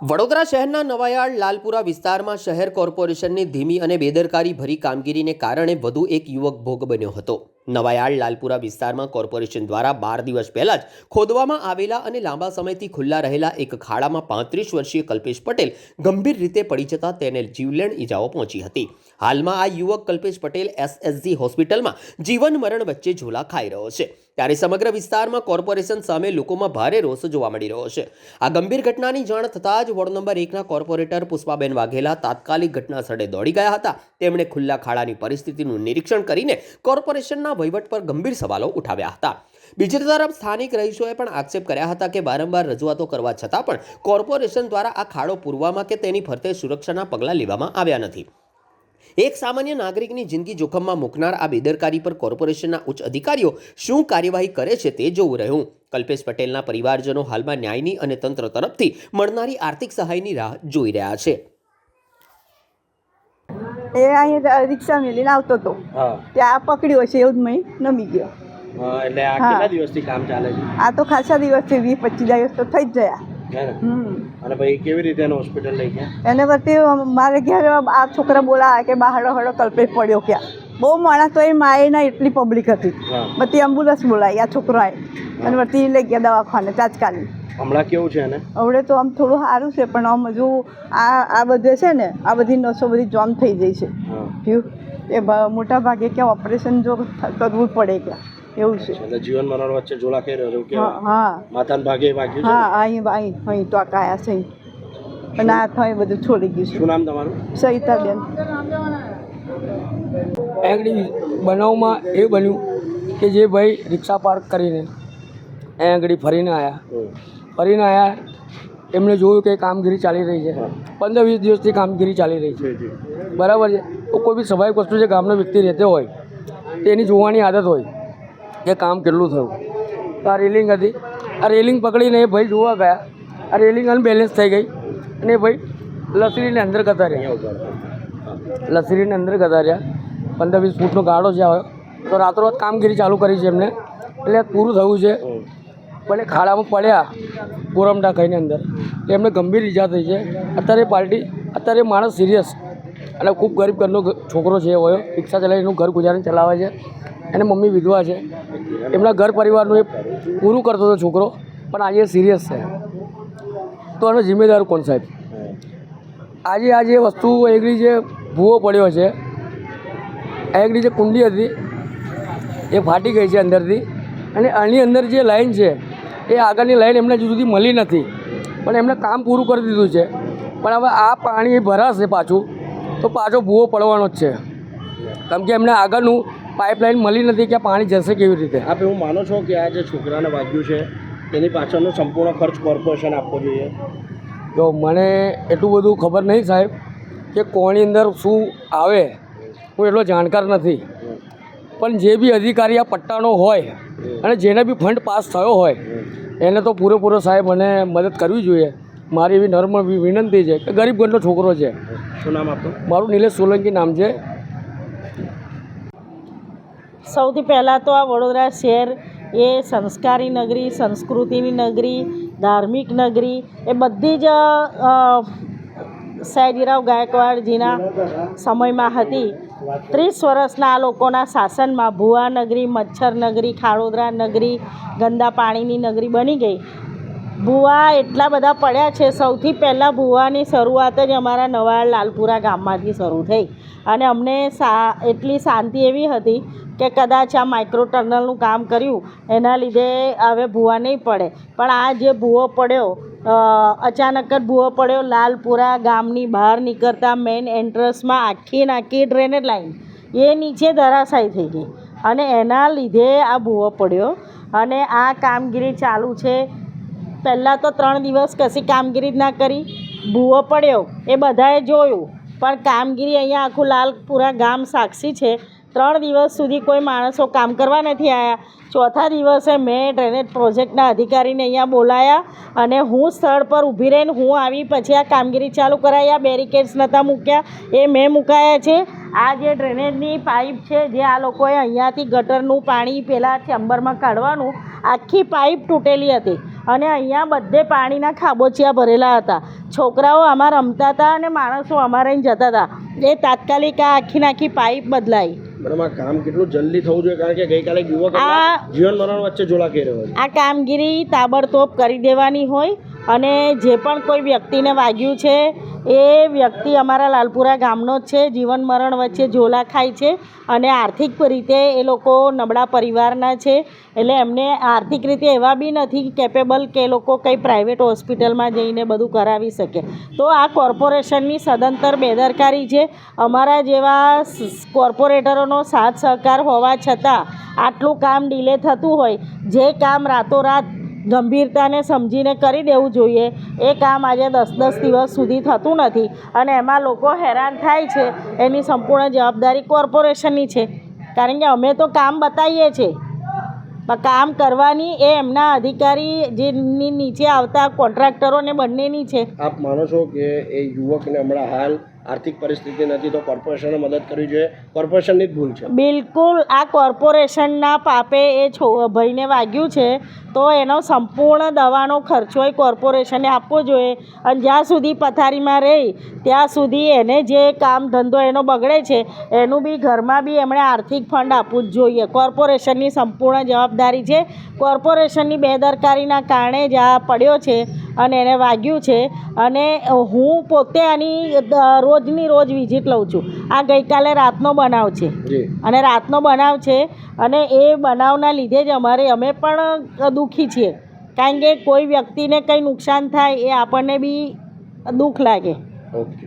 વડોદરા શહેરના નવાયાળ લાલપુરા વિસ્તારમાં શહેર કોર્પોરેશનની ધીમી અને બેદરકારી ભરી કામગીરીને કારણે વધુ એક યુવક ભોગ બન્યો હતો. નવાયાર્ડ લાલપુરા વિસ્તારમાં કોર્પોરેશન દ્વારા બાર દિવસ પહેલાં જ ખોદવામાં આવેલા અને લાંબા સમયથી ખુલ્લા રહેલા એક ખાડામાં પાંત્રીસ વર્ષીય કલ્પેશ પટેલ ગંભીર રીતે પડી જતા તેને જીવલેણ ઈજાઓ પહોંચી હતી. હાલમાં આ યુવક કલ્પેશ પટેલ એસએસજી હોસ્પિટલમાં જીવન મરણ વચ્ચે ઝોલા ખાઈ રહ્યો છે. ત્યારે સમગ્ર વિસ્તારમાં કોર્પોરેશન સામે લોકોમાં ભારે રોષ જોવા મળી રહ્યો છે. આ ગંભીર ઘટનાની જાણ થતાં જ વોર્ડ નંબર એકના કોર્પોરેટર પુષ્પાબેન વાઘેલા તાત્કાલિક ઘટના સ્થળે દોડી ગયા હતા. તેમણે ખુલ્લા ખાડાની પરિસ્થિતિનું નિરીક્ષણ કરીને કોર્પોરેશનના વહીવટ પર ગંભીર સવાલો ઉઠાવ્યા હતા. બીજી તરફ સ્થાનિક રહીશોએ પણ આક્ષેપ કર્યા હતા કે વારંવાર રજૂઆતો કરવા છતાં પણ કોર્પોરેશન દ્વારા આ ખાડો પૂરવામાં કે તેની ફરતે સુરક્ષાના પગલાં લેવામાં આવ્યા નથી. એક સામાન્ય નાગરિકની જિંદગી જોખમમાં મૂકનાર આ બેદરકારી પર કોર્પોરેશનના ઉચ્ચ અધિકારીઓ શું કાર્યવાહી કરે છે તે જોવું રહ્યું. કલ્પેશ પટેલના પરિવારજનો હાલમાં ન્યાયની અને તંત્ર તરફથી મળનારી આર્થિક સહાયની રાહ જોઈ રહ્યા છે. એ અહીંયા રિક્ષા મેલીને આવતો હતો. ત્યાં પકડ્યો છે એવું જ મેં નમી ગયો. એટલે આ કેટલા દિવસથી કામ ચાલે છે? આ તો ખાસા દિવસથી વીસ પચીસ દિવસ તો થઈ જ ગયા. હમ. અને પછી કેવી રીતે એને હોસ્પિટલ લઈ ગયા? એને વચ્ચે મારે ઘેર આ છોકરા બોલાવે કે બહાર હળો કલ્પેશ પડ્યો ક્યાં. બહુ માણસ તો એ માએના એટલી પબ્લિક હતી. બધી એમ્બ્યુલન્સ બોલાવી આ છોકરાએ. અને વર્તી લઈ ગયા દવાખાને તાત્કાલિક. હમણાં કેવું છે એને? હવે તો આમ થોડું સારું છે પણ આમ હજુ આ આ બધે છે ને આ બધી નસો બધી જોમ થઈ જાય છે. થયું એ મોટા ભાગે ક્યાં ઓપરેશન જો કરવું પડે ક્યાં એવું છે. એટલે જીવન મરણ વચ્ચે જોડા ખાઈ રહ્યો કે હા માતાન ભાગે વાગ્યું છે હા અહીં અહીં અહીં તો આ કાયા છે. અને આ થાય બધું છોડી ગયું શું નામ તમારું? સહિતાબેન આંગળી બનાવમાં એ બન્યું કે જે ભાઈ રિક્ષા પાર્ક કરીને એ આંગળી ફરીને આવ્યા. ફરીને આવ્યા એમણે જોયું કે કામગીરી ચાલી રહી છે. પંદર વીસ દિવસથી કામગીરી ચાલી રહી છે. જી જી. બરાબર છે? તો કોઈ બી સ્વાભાવિક વસ્તુ છે ગામનો વ્યક્તિ રહેતો હોય તેની જોવાની આદત હોય કે કામ કેટલું થયું. તો આ રેલિંગ હતી. આ રેલિંગ પકડીને એ ભાઈ જોવા ગયા. આ રેલિંગ અનબેલેન્સ થઈ ગઈ. અને એ ભાઈ લસરીને અંદર ગતા રહ્યા. લસરીને અંદર રહ્યા પંદર વીસ ફૂટનો ગાળો છે આવ્યો તો રાતોરાત કામગીરી ચાલુ કરી છે એમને. એટલે પૂરું થયું છે. હમ. એ ખાડામાં પડ્યા ગોરમટા ખાઈને અંદર. એમને ગંભીર ઈજા થઈ છે. અત્યારે પાર્ટી, અત્યારે માણસ સિરિયસ અને ખૂબ ગરીબ ઘરનો છોકરો છે હોય રિક્ષા ચલાવી એનું ઘર ગુજારણ ચલાવે છે. એને મમ્મી વિધવા છે. એમના ઘર પરિવારનું એ પૂરું કરતો હતો છોકરો, પણ આજે સિરિયસ છે. તો એનો જિમ્મેદાર કોણ સાહેબ? આજે આ જે વસ્તુ એકડી જે ભૂવો પડ્યો છે એકડી જે કુંડી હતી, એ ફાટી ગઈ છે અંદરથી. અને આની અંદર જે લાઈન છે એ આગળની લાઈન એમને હજુ સુધી મળી નથી. પણ એમને કામ પૂરું કરી દીધું છે. પણ હવે આ પાણી ભરાશે પાછું તો પાછો ભૂવો પડવાનો જ છે. કેમ કે એમને આગળનું પાઇપલાઇન મળી નથી કે પાણી જશે કેવી રીતે. આપ એવું માનો છો કે આ જે છોકરાને વાગ્યું છે તેની પાછળનો સંપૂર્ણ ખર્ચ કોર્પોરેશન આપવો જોઈએ? જો મને એટલું બધું ખબર નહીં સાહેબ કે કોની અંદર શું આવે હું એટલો જાણકાર નથી. પણ જે બી અધિકારી આ પટ્ટાનો હોય અને જેને બી ફંડ પાસ થયો હોય એને તો પૂરેપૂરો સાહેબ મને મદદ કરવી જોઈએ. મારી એવી નર્મ વિ- વિનંતી છે કે ગરીબ ઘરનો છોકરો છે. શું નામ આપનું? મારું નિલેશ સોલંકી નામ છે. સૌથી પહેલાં તો આ વડોદરા શહેર એ સંસ્કારી નગરી સંસ્કૃતિની નગરી ધાર્મિક નગરી એ બધી જ સયાજીરાવ ગાયકવાડજીના સમયમાં હતી. ત્રીસ વર્ષના આ લોકોના શાસનમાં ભુવા નગરી મચ્છર નગરી ખાડોદરા નગરી ગંદા પાણીની નગરી બની ગઈ. ભુવા એટલા બધા પડ્યા છે, સૌથી પહેલાં ભુવાની શરૂઆત જ અમારા નવા લાલપુરા ગામમાંથી શરૂ થઈ. અને અમને સા, એટલી શાંતિ એવી હતી કે કદાચ આ માઇક્રો ટનલનું કામ કર્યું, એના લીધે હવે ભૂવા નહીં પડે. પણ આ જે ભૂવો પડ્યો અચાનક જ ભૂવો પડ્યો. લાલપુરા ગામની બહાર નીકળતા મેઇન એન્ટ્રન્સમાં આખી નાખી ડ્રેનેજ લાઈન એ નીચે ધરાશાયી થઈ ગઈ. અને એના લીધે આ ભૂવો પડ્યો. અને આ કામગીરી ચાલુ છે. પહેલાં તો ત્રણ દિવસ કશી કામગીરી જ ના કરી. ભૂવો પડ્યો. એ બધાએ જોયું. પણ કામગીરી અહીંયા આખું લાલપુરા ગામ સાક્ષી છે. ત્રણ દિવસ સુધી કોઈ માણસો કામ કરવા નથી આવ્યા ચોથા દિવસે મેં ડ્રેનેજ પ્રોજેક્ટના અધિકારીને અહીંયા બોલાયા અને હું સ્થળ પર ઊભી રહીને હું આવી પછી આ કામગીરી ચાલુ કરાવી આ બેરિકેડ્સ નહોતા મૂક્યા. એ મેં મુકાયા છે. આ જે ડ્રેનેજની પાઇપ છે જે આ લોકોએ અહીંયાથી ગટરનું પાણી પહેલાં ચેમ્બરમાં કાઢવાનું, આખી પાઇપ તૂટેલી હતી અને અહીંયા બધે પાણીના ખાબોચિયા ભરેલા હતા. છોકરાઓ આમાં રમતા હતા અને માણસો અમારે જતા હતા. એ તાત્કાલિક આ આખી નાખી પાઇપ બદલાઈ. મેડમ આ કામ કેટલું જલ્દી થવું જોઈએ કારણ કે ગઈકાલે યુવક જીવન મરણ વચ્ચે ઝોલા કરી રહ્યો છે. આ કામગીરી તાબડતોબ કરી દેવાની હોય અને જે પણ કોઈ વ્યક્તિને વાગ્યું છે, એ વ્યક્તિ અમારા લાલપુરા ગામનો જ છે, જીવન મરણ વચ્ચે ઝોલા ખાય છે અને આર્થિક રીતે એ લોકો નબળા પરિવારના છે. એટલે એમને આર્થિક રીતે એવા બી નથી કેપેબલ કે એ લોકો કંઈ પ્રાઇવેટ હોસ્પિટલમાં જઈને બધું કરાવી શકે. તો આ કોર્પોરેશનની સદંતર બેદરકારી છે. અમારા જેવા કોર્પોરેટરોનો સાથ સહકાર હોવા છતાં આટલું કામ ડિલે થતું હોય, જે કામ રાતોરાત ગંભીરતાને સમજીને કરી દેવું જોઈએ. એ કામ આજે દસ દસ દિવસ સુધી થતું નથી અને એમાં લોકો હેરાન થાય છે. એની સંપૂર્ણ જવાબદારી કોર્પોરેશનની છે. કારણ કે અમે તો કામ બતાવીએ છીએ. કામ કરવાની એ એમના અધિકારી જેની નીચે આવતા કોન્ટ્રાક્ટરોને બંનેની છે. આપ માનો છો કે એ યુવકને હમણાં હાલ આર્થિક પરિસ્થિતિ નથી તો કોર્પોરેશને મદદ કરવી જોઈએ? કોર્પોરેશનની જ ભૂલ છે. બિલકુલ આ કોર્પોરેશનના પાપે એ છો ભાઈને વાગ્યું છે. તો એનો સંપૂર્ણ દવાનો ખર્ચો એ કોર્પોરેશને આપવો જોઈએ. અને જ્યાં સુધી પથારીમાં રહી ત્યાં સુધી એને જે કામ ધંધો એનો બગડે છે એનું બી ઘરમાં બી એમણે આર્થિક ફંડ આપવું જ જોઈએ. કોર્પોરેશનની સંપૂર્ણ જવાબદારી છે. કોર્પોરેશનની બેદરકારીના કારણે જ આ પડ્યો છે અને એને વાગ્યું છે. અને હું પોતે આની રોજની રોજ વિઝિટ લઉં છું. આ ગઈકાલે રાતનો બનાવ છે. અને રાતનો બનાવ છે. અને એ બનાવના લીધે જ અમારે અમે પણ દુઃખી છીએ કારણ કે કોઈ વ્યક્તિને કંઈ નુકસાન થાય એ આપણને બી દુઃખ લાગે. ઓકે